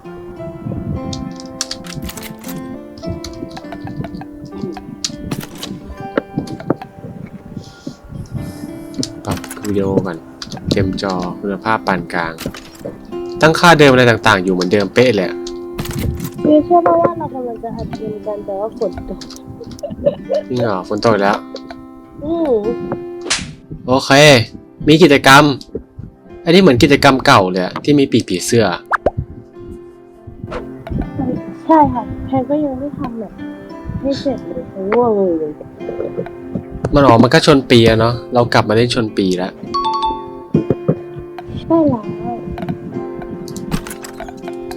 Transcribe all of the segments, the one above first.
ปรับวิดีโอก่อนเต็มจอคุณภาพปานกลาง ตั้งค่าเดิมอะไรต่างๆ อยู่เหมือนเดิมเป๊ะเลยอะคือเชื่อป่ะว่าเรากำลังจะอัดเกมกันแต่ว่าฝนตกนี่เหรอฝนตกอีกแล้ว อืมโอเค มีกิจกรรม อันนี้เหมือนกิจกรรมเก่าเลยอะที่มีปีกผีเสื้อ ใช่ค่ะแพนก็ยังไม่ทำแบบให้เสร็จเลยเพราะง่วงเลยมันออกมันก็ชนปีอะเนาะเรากลับมาเล่นชนปีแล้วใช่แล้ว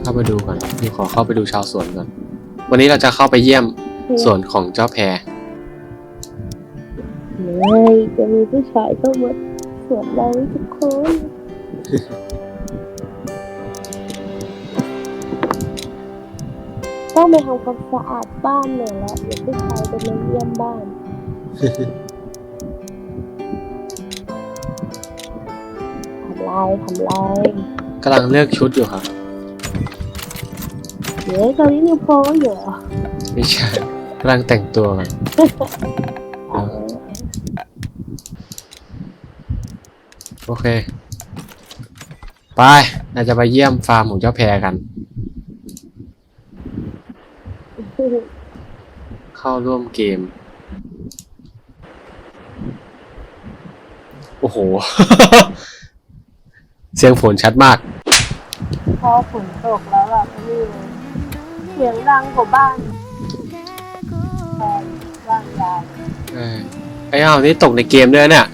เข้าไปดูก่อนนี่ขอเข้าไปดูชาวสวนก่อน วันนี้เราจะเข้าไปเยี่ยมสวนของเจ้าแพรเลยจะมีผู้ชายเข้ามาสวนเราทุกคน ต้องไปทำความสะอาดบ้านเลยแล้วเดี๋ยวผู้ชายจะมาเยี่ยมบ้าน ทำลายทำลายกำลังเลือกชุดอยู่ครับ เดี๋ยวตอนนี้นิวโพลก็อยู่เหรอไม่ใช่กำลังแต่งตัวกันเอาโอเค ไปเราจะไปเยี่ยมฟาร์มของเจ้าแพรกัน เข้าร่วมเกม โอ้โห เสียงฝนชัดมาก พอฝนตกแล้วแบบนี่เลยเสียงดังกว่าบ้านแฟนบ้านยายเออไอ้เอานี่ตกในเกมด้วยเนี่ย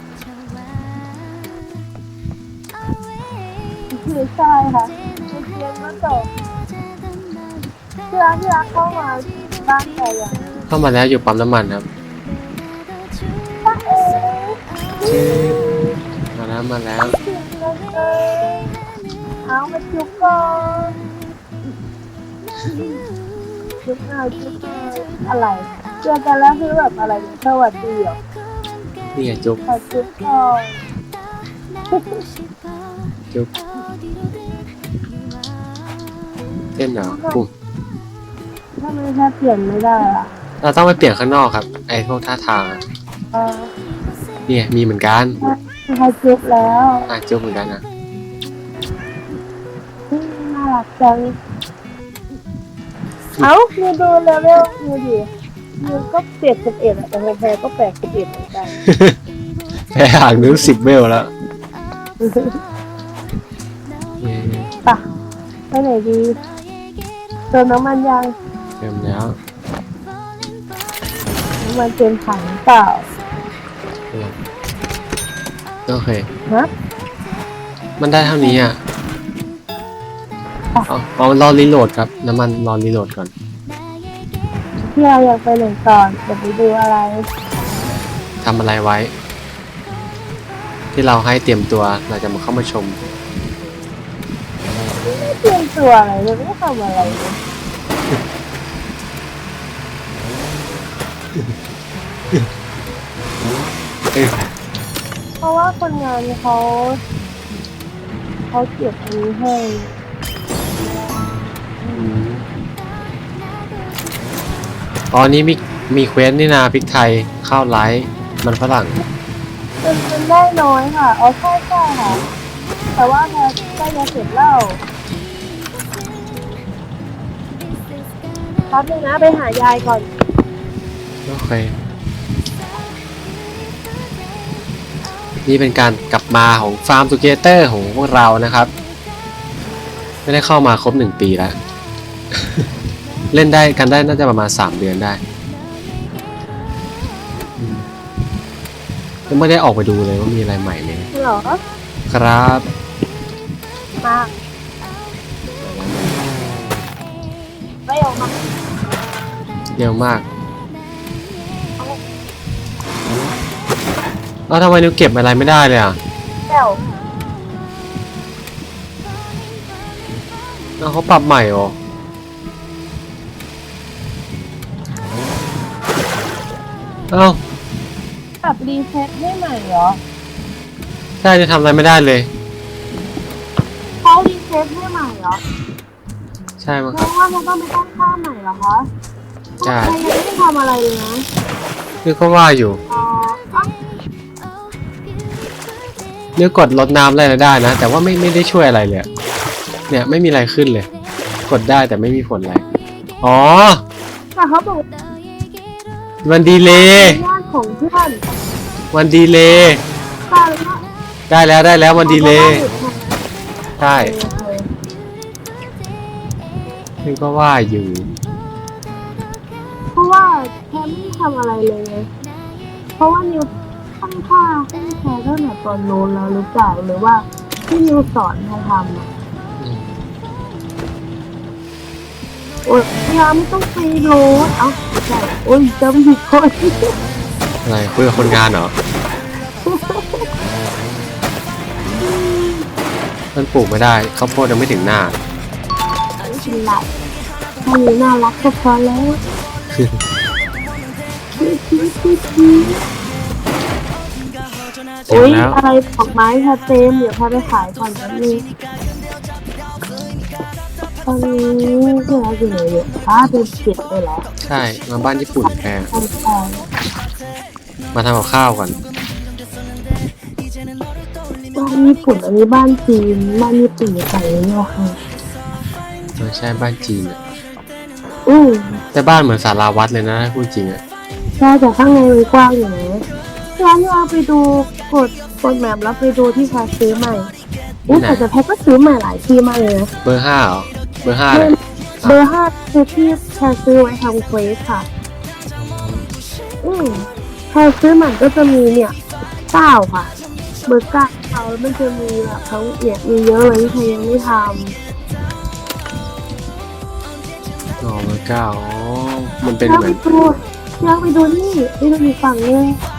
พื่อนที่รักเข้ามาบ้านแต่อย่างเข้ามาแล้วอยู่ปั๊มน้ำมันครับป้าเอ๋มาแล้วมาแล้วถึงแล้วเอ๋เอามาจุกก่อนจุกหน่อยจุกหน่อยอะไรเจอกันแล้วคือแบบอะไรสวัสดีเหรอนี่ไงจุ๊บขอจุกก่อนจุ๊บเต้นเหรอปุ๊บทำไมแค่เปลี่ยนไม่ได้ล่ะเราต้องไปเปลี่ยนข้างนอกครับ ไอ้พวกท่าทางอะเออเนี่ยมีเหมือนกันใครจุกแล้วอะจุ๊บเหมือนกันนะอืมน่ารักจังเอ้ามิวดูเลเวลมิวดิมิวก็เจ็ดสิบเอ็ดอะแต่ของแพรก็แปดสิบเอ็ดเหมือนกันแพ้ห่างนึกสิบเวลแล้วเย้ปะไปไหนดีเติมน้ำมันยัง เต็มแล้วน้ำมันเต็มถังเปล่าโอเคฮะมันได้เท่านี้อะเอาเอารอรีโหลดครับน้ำมันรอรีโหลดก่อนที่เราอยากไปไหนก่อนจะไปดูอะไรทำอะไรไว้ ที่เราให้เตรียมตัวเราจะมาเข้ามาชมไม่เตรียมตัวอะไรเลยไม่ทำอะไรเลย เอ้ยเพราะว่าคนงานเขาเขาเก็บอันนี้ให้อ๋อนี่มีมีเควสนี่นาพริกไทยข้าวไลท์มันฝรั่งมันมันได้น้อยค่ะอ๋อใช่ใช่ค่ะ แต่ว่าแพรใกล้จะเสร็จแล้วครับนึงนะไปหายายก่อน โอเค นี่เป็นการกลับมาของฟาร์ม t ูเกเตอร์ของพวกเรานะครับ ไม่ได้เข้ามาครบหนึ่งปีแล้ว เล่นได้กันได้น่าจะประมาณสามเดือนได้อืมยังไม่ได้ออกไปดูเลยว่ามีอะไรใหม่ไหมเหรอ ครับมาไม่ออกมา เร็วมาก เอ้าทำไมนิวเก็บอะไรไม่ได้เลยอะแล้วเอ้าเขาปรับใหม่เหรอเอ้าปรับรีเซ็ตให้ใหม่เหรอใช่จะทำอะไรไม่ได้เลย เขารีเซ็ตให้ใหม่เหรอใช่ช่มั้งเพครับราะว่าเราต้องไปตั้งค่าใหม่เหรอคะใช่เรายังไม่ได้ทำอะไรเลยนะ นี่ก็ว่าอยู่ อ๋อ อ้าวนี่กดลดน้ำอะไรได้นะ แต่ว่าไม่ไม่ได้ช่วยอะไรเลยอะเนี่ยไม่มีอะไรขึ้นเลย กดได้แต่ไม่มีผลอะไร อ๋อแต่เขาบอกว่ามันดีเลย์ญาติของเพื่อนมันดีเลย์ตายแล้วได้แล้วได้แล้วมันดีเลย์ใช่โอเคนี่ก็ว่าอยู่ เพราะว่าแคมไม่ได้ทำอะไรเลยไงเพราะว่านิว ตั้งค่าให้แคร์ตั้งแต่ตอนโน้นแล้วหรือเปล่าหรือว่าที่นิวสอนให้ทำอะโอ๊ยพยายามไม่ต้องไปโน้ตเอ้าใช่โอ้ยจำผิดคน อะไรคุยกับคนงานเหรอ มันปลูกไม่ได้ข้าวโพดยังไม่ถึงหน้าเป็นไรแค่นี้น่ารักก็พอแล้ว เจ็บอุ้ยแล้ว อะไรดอกไม้ค่ะเต็มเดี๋ยวพาไปขายก่อนแป๊บนึงตอนนี้ที่เราอยู่ไหนเนี่ยป้าเป็นเจ็ดเลยเหรอใช่ มาบ้านญี่ปุ่นแพงทำแพงมาทำกับข้าวก่อน บ้านญี่ปุ่นอันนี้บ้านจีนบ้านญี่ปุ่นอยู่ไหนเนี่ยค่ะไม่ใช่บ้านจีนอะอือแต่บ้านเหมือนสาราวัดเลยนะถ้าพูดจริงอะ ใช่แต่ข้างในมันกว้างอยู่นะ ร้านเราไปดูกดกดแมปแล้วไปดูที่แพรซื้อใหม่อุ้ยแต่จะแพรก็ซื้อใหม่หลายที่มากเลยนะเบอร์ห้าเหรอเบอร์ห้าเลยเบอร์ห้าคือที่แพรซื้อไว้ทำเควสค่ะ อืมแพรซื้อใหม่ก็จะมีเนี่ยเก้าค่ะ เบอร์เก้าแล้วมันจะมีแบบทั้งเนี่ยมีเยอะเลยที่แพรยังไม่ทอ๋อเบอร์เก้าอ๋อมันำเป็นอยากเหไปมือนดูอยากไปดูนี่นี่ดูอีกฝั่งนึงมี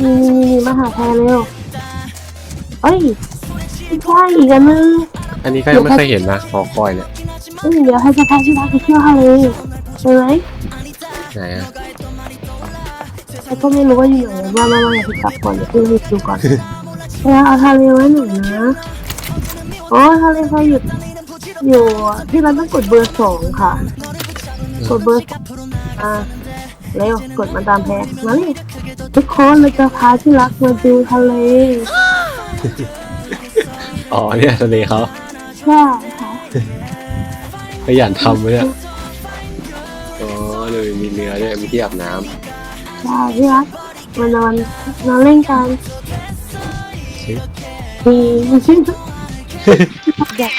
มีมีมีมาหาแพรเร็วเอ้ยไม่ใช่อีกอันนึงอันนี้ก็ยังไม่เคยเห็นนะหอคอยเนี่ยเอ้ยเดี๋ยวให้จะพาที่รักไปเที่ยวทะเลไปไหมไหนอะแต่ก็ไม่รู้ว่าอยู่ไหนว่ามามาอยากไปกลับก่อนเดี๋ยวพี่ไปดูก่อนแล้วเอาทะเลไว้หน่อยนะโอ้ทะเลเขาอยู่อยู่ที่ร้านต้องกดเบอร์สองค่ะ กดเบอร์สองอ่า เร็วกดมาตามแพรมาเลยทุกคนเราจะพาที่รักมาดูทะเล อ๋อเนี่ยทะเลเขา ใช่ค่ะ ขยันทำเลยเนี่ยอ๋อเลยมีเรือด้วยมีที่อาบน้ ใช่ที่รักมานอนนอนเล่นกัน ำชิ มีอยาก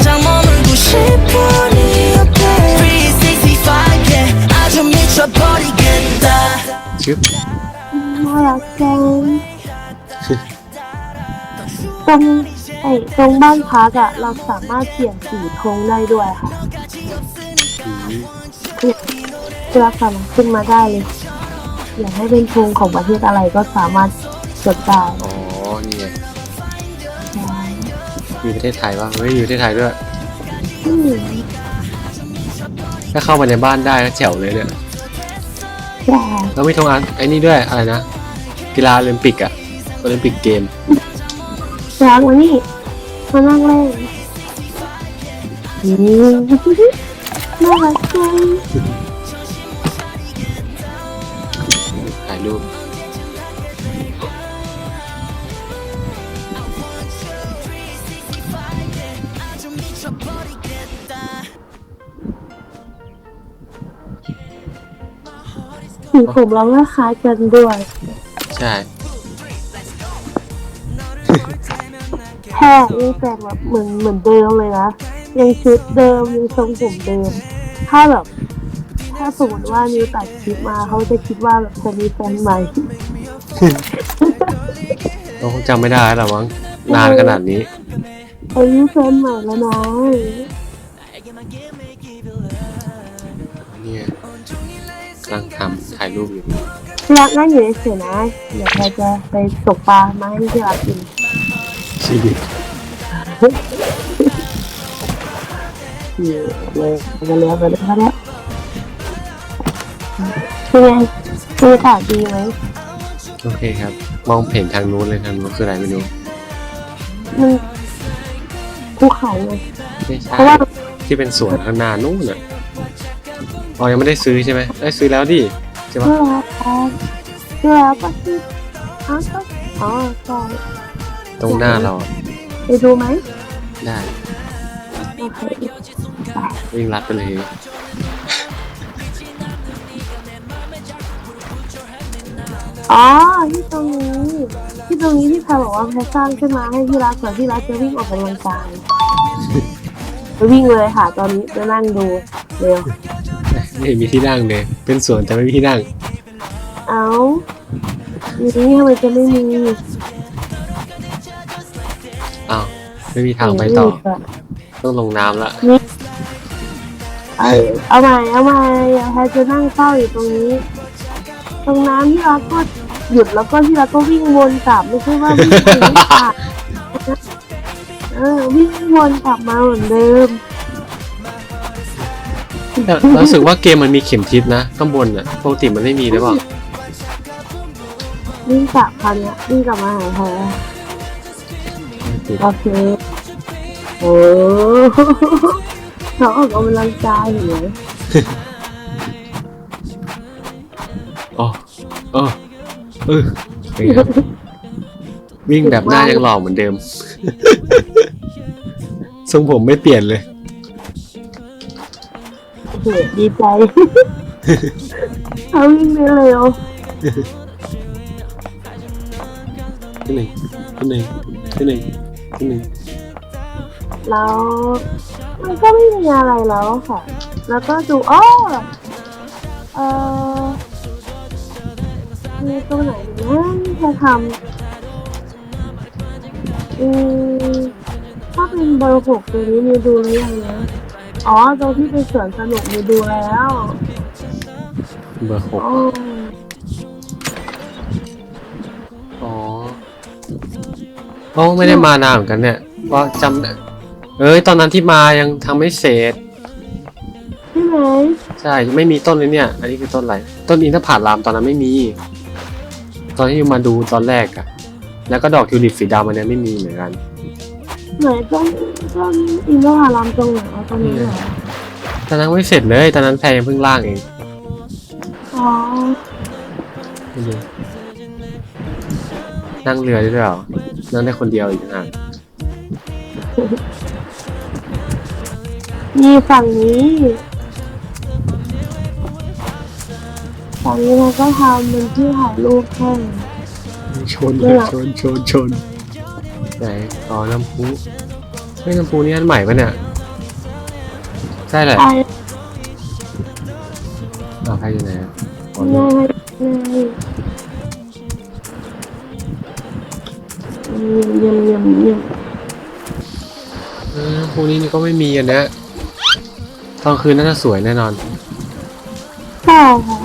당장 머물고 싶어 네 ชึบน่ารักจังตรงไอ้ตรงบ้านพักอะเราสามารถเปลี่ยนสีธงได้ด้วยค่ะอืมที่รักสามารถขึ้นมาได้เลย อยากให้เป็นธงของประเทศอะไรก็สามารถจดได้อ๋อนี่ไงมีประเทศไทยป่ะเฮ้ยมีประเทศไทยด้วย อืมถ้าเข้ามาในบ้านได้ก็แจ๋วเลยเนี่ยใช่ แล้วมีทงอันไอ้นี่ด้วยอะไรนะกีฬาโอลิมปิกอะโอลิมปิกเกมรักมานี่มานั่งเล่นอืมน่ารักจังถ่ายรูป สีผมเราก็คล้ายกันด้วยใช่ แค่ยังแต่งแบบเหมือนเหมือนเดิมเลยนะ ยังชุดเดิมยังทรงผมเดิม ถ้าแบบ ถ้าสมมติว่านิวตัดคลิปมาเขาจะคิดว่าแบบจะมีแฟนใหม่ เราคงจำไม่ได้แล้วมั้งนานขนาดนี้ อายุแฟนใหม่แล้วนะ กำลังทำถ่ายรูปอยู่ที่รักนั่งอยู่เฉยๆนะเดี๋ยวเราจะไปตกปลามาให้ที่รักกินชีวิตอยู่เลยไปกันแล้วไปเลยครับแล้วเป็นไงบรรยากาศดีไหมโอเคครับ มองเห็นทางนู้นเลยทางนู้นคืออะไรไม่รู้มันภูเขาไงไม่ใช่เพราะว่าที่เป็นสวนข้างหน้านู่นน่ะ อ๋อยังไม่ได้ซื้อใช่ไหมได้ซื้อแล้วดิใช่ปะเชื่อแล้วครับเชื่อแล้วก็ที่อ้าวก็อ๋อใช่ตรงหน้าเราอะไปดูไหมได้โอเควิ่งลัดไปเลยอ๋อที่ตรงนี้ ที่ตรงนี้ที่แพรบอกว่าแพรสร้างขึ้นมาให้ที่รักส่วนที่รักจะวิ่งออกกำลังกายไปวิ่งเลยค่ะ ตอนนี้จะนั่งดูเร็ว ไม่มีที่นั่งเลย เป็นสวนแต่ไม่มีที่นั่ง เอานี่ทำไมจะไม่มีอ้าว ไม่มีทางไปต่อ ต้องลงน้ำละ เออเอาใหม่เอาใหม่แพรจะนั่งเฝ้าอยู่ตรงนี้ ตรงน้ำที่รักก็หยุดแล้วก็ที่รักก็วิ่งวนกลับไม่ใช่ว่าวิ่งไปวิ่งกลับเออวิ่งวนกลับมาเหมือนเดิม แต่รู้สึกว่าเกมมันมีเข็มทิศนะข้างบนอะปกติมันไม่มีหรือเปล่าวิ่งกลับคราวเนี้ยวิ่งกลับมาหาแพรโอเคโอ้เขาออกกำลังกายเห็นไหมอ๋อเออเออเป็นไงวิ่งแบบหน้ายังหล่อเหมือนเดิม ทรงผมไม่เปลี่ยนเลย โอ้โหดีใจเขาวิ่งได้เร็วที่หนึ่งที่หนึ่งที่หนึ่งที่หนึ่งแล้วมันก็ไม่มีอะไรแล้วค่ะ แล้วก็ดูอ้อเออมีตรงไหนนะที่จะทำอืมถ้าเป็นเบอร์หกตัวนี้มีดูหรือยังนะ อ๋อตรงที่เป็นสวนสนุกมีดูแล้วเบอร์หกอ๋ออ๋อโอ้ไม่ได้มานานเหมือนกันเนี่ยว่าจำได้เอ้ยตอนนั้นที่มายังทำไม่เสร็จ ใช่ไหมใช่ไม่มีต้นเลยเนี่ย อันนี้คือต้นอะไร ต้นอินทผลัมตอนนั้นไม่มี ตอนที่มาดูตอนแรกอะแล้วก็ดอกทิวลิปสีดำอันเนี้ยไม่มีเหมือนกัน ไหนต้นต้นอินทผลัมตรงไหนวะตรงนี้เหรอตอนนั้นไม่เสร็จเลย ตอนนั้นแพรยังเพิ่งล่างเองอ๋อไม่รู้นั่งเรือได้ด้วยเหรอนั่งได้คนเดียวอีกนะมีฝั่งนี้ฝั่งนี้เราก็ทำเป็นที่ถ่ายรูปให้ชนไม่หรอกชนชนชน ไหนอ๋อน้ำพุเฮ้ยน้ำพุนี่อันใหม่ปะเนี่ย ใช่แหละไอ้เอาใครอยู่ไหนอะอ๋อไงนี่ไงเยี่ยมเยี่ยมเยี่ยมเออน้ำพุนี้นี่ก็ไม่มีอันเนี้ยตอนคืนน่าจะสวยแน่นอนใช่ค่ะ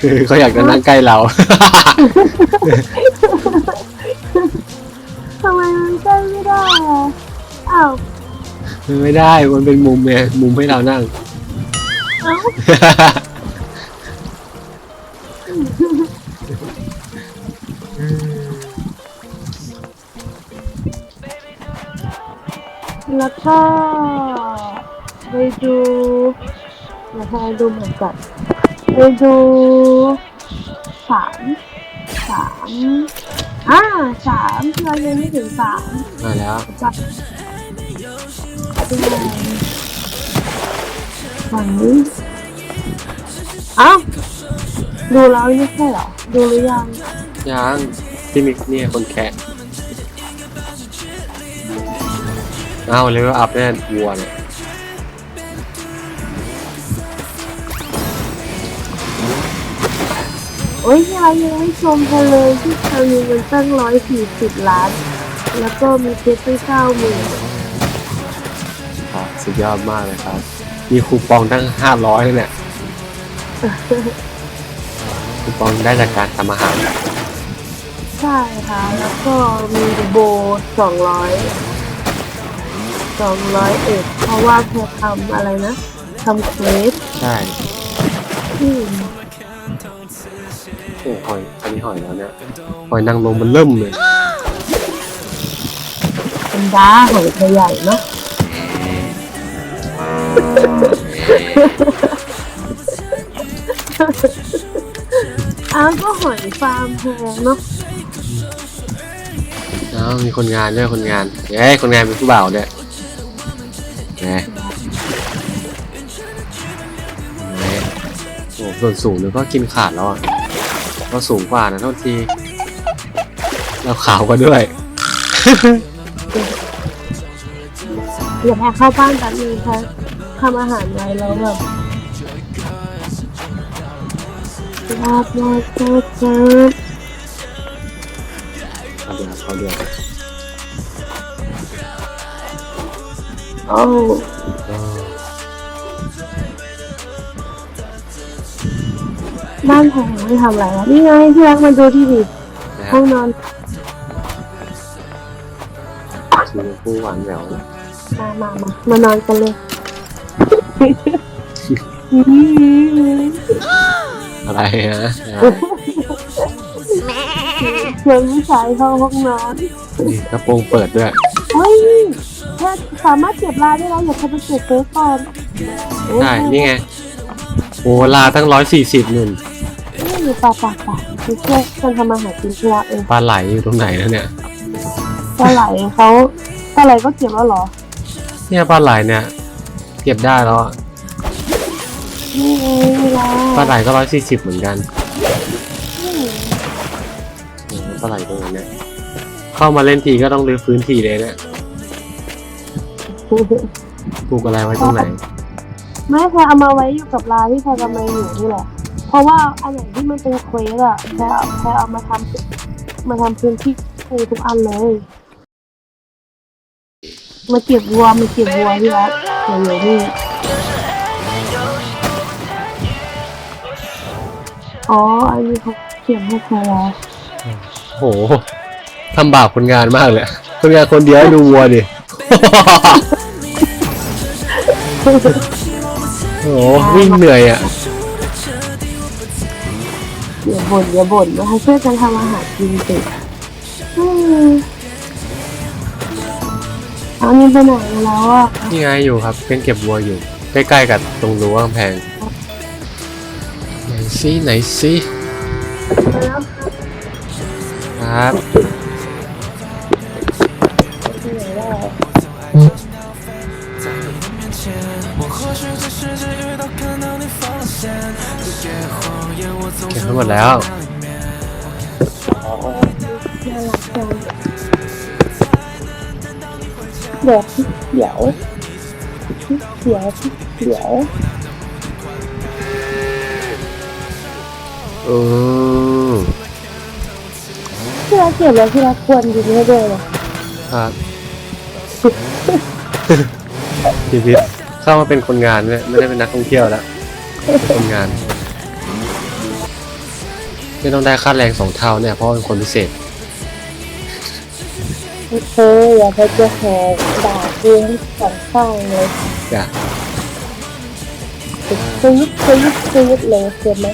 คือเขาอยากจะนั่งใกล้เรา ทำไมมันใกล้ไม่ได้อะอ้าวไม่ได้ มันเป็นมุมไงมุมให้เรานั่ง เอ้าแล้วก็ไปดูเดี๋ยวพาดูเหมือนกันไปดูสามสาม อ่าสามที่เรายังไม่ถึงสามมาแล้วจับด้วยฝั่งนี้อ้าวดูแล้วไม่ใช่เหรอ ดูหรือยังยังพี่มิกเนี่ยคนแคะเอาเลเวลอัพแน่วัวเนี่ย โอ้ยที่เรายังไม่ชมกันเลยที่เรามีเงินตั้งร้อยสี่สิบล้าน แล้วก็มีเพชรตั้งเก้าหมื่นอะสุดยอดมากเลยครับ มีคูปองตั้งห้าร้อยเลยเนี่ยคูปองได้จากการทำอาหารใช่ค่ะ แล้วก็มีโบสองร้อยสองร้อยเอ็ดเพราะว่าเธอทำอะไรนะทำเควสใช่ที่ โอ้หอยอันนี้หอยแล้วเนี่ยหอยนางรมมันเริ่มเลยเป็นด้าหอยตัวใหญ่เนาะอ้าวก็หอยฟาร์มแพงเนาะเอ้ามีคนงานด้วยคนงานเอ้ยคนงานเป็นผู้บ่าวด้วยไงไงโอ้ส่วนสูงนึกก็กินขาดแล้วอะ ก็สูงกว่านะโทษที เราขาวกว่าด้วย เดี๋ยวแพรเข้าบ้านแป๊บนึงค่ะทำอาหารไว้แล้วแบบลาบลาบลาบลาบเอาเดี๋ยวเขาเดี๋ยวโอ้ก็ บ้านแพงไม่ทำอะไรแล้วนี่ไงพี่รักมาดูที่ดินะคห้รัอบงนอนสีชมพูหวานแหววมามามามานอนกันเลยอะไรฮะเชิญผู้ชายเข้าห้องนอนนี่กระโปรงเปิดด้วยเฮ้ยแค่สามารถเก็บลายได้แล้วอย่าเข้าไปเก็บเฟซก่อนโอ้ยใช่นี่ไงโอ้ลาตั้งร้อยสี่สิบหนึ่ง นี่อยู่ป่าป่าป่าคือช่วยกันทำอาหากินที่รักเองปลาไหลอยู่ตรงไหนแล้วเนี่ยปลาไหลเขาปลาไหลก็เก็บแล้วเหรอ เนี่ยปลาไหลเนี่ย เก็บได้แล้วอะนี่เองเวลาปลาไหลก็ร้อยสี่สิบเหมือนกันโอ้ปลาไหลตรงนั้นเนี่ยเข้ามาเล่นทีก็ต้องรื้อพื้นทีเลยเนี่ยปลูกอะไรไว้ตรงไหน ไม่แพรเอามาไว้อยู่กับลาที่แพรกำลังอยู่นี่แหละ เพราะว่าอันไหนที่มันเป็นเควสอะแพรแพรเอามาทำมาทำพื้นที่ทุกอันเลย มาเก็บวัวมาเก็บวัวที่รักเดี๋ยวอยู่นี่อ๋ออันนี้เขาเขียนให้แพรแล้วโหทำบาปคนงานมากเลยคนงานคนเดียวดูวัวดิ โอ้โหวิ่งเหนื่อยอะ บ่นอย่าบ่นนะคะช่วยกันทำอาหารกินสิอืมอันนี้ไปไหนแล้วอะนี่ไงอยู่ครับเป็นเก็บวัวอยู่ ใกล้ๆกับตรงรั้วกำแพงไหนซิไหนซิไปแล้วครับที่ไหนได้我 เก็บ是ทั้งหมดแล้วน่ารักจังเดี๋ยวเดี๋ยวเดี๋ยวเดี๋ยวเออที่รักเก็บแล้วที่รักควรกินให้ด้วยนะครับชีวิตเข้ามาเป็นคนงานเนี่ยไม่ได้เป็นนักท่องเที่ยวแล้วคนงาน ไม่ต้องได้ค่าแรงสองเท่าเนี่ยเพราะเป็นคนพิเศษเธออย่าไปเจอแหกด่าเพื่อนสองข้างเลยจ้ะซื้อซื้อซื้อเลยเก็บไหม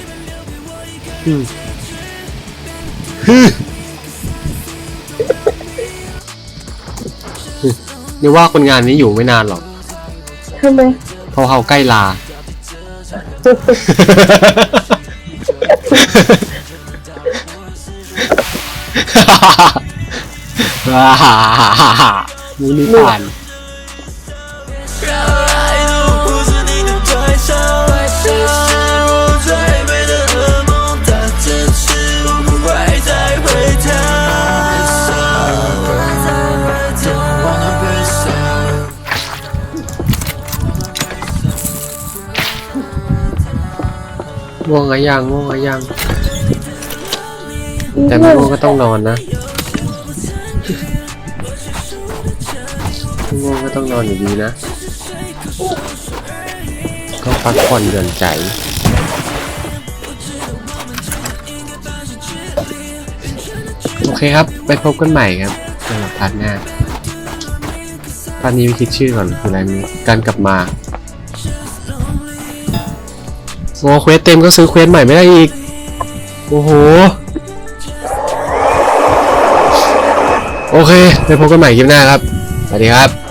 อืมฮึนี่ว่าคนงานนี้อยู่ไม่นานหรอกทำไมเพราะเขาใกล้ลา มูนิผ่านง่วงอะยังง่วงอะยัง แต่ไม่ง่วงก็ต้องนอนนะไม่ง่วงก็ต้องนอนอยู่ดีนะ ก็พักผ่อนหย่อนใจโอเคครับ ไปพบกันใหม่ครับสำหรับพาร์ทหน้าพาร์ทนี้ไปคิดชื่อก่อนคืออะไรนี้การกลับมาโอ้เควสเต็มก็ซื้อเควสใหม่ไม่ได้อีก โอ้โห โอเคไปพบกันใหม่คลิปหน้าครับ สวัสดีครับ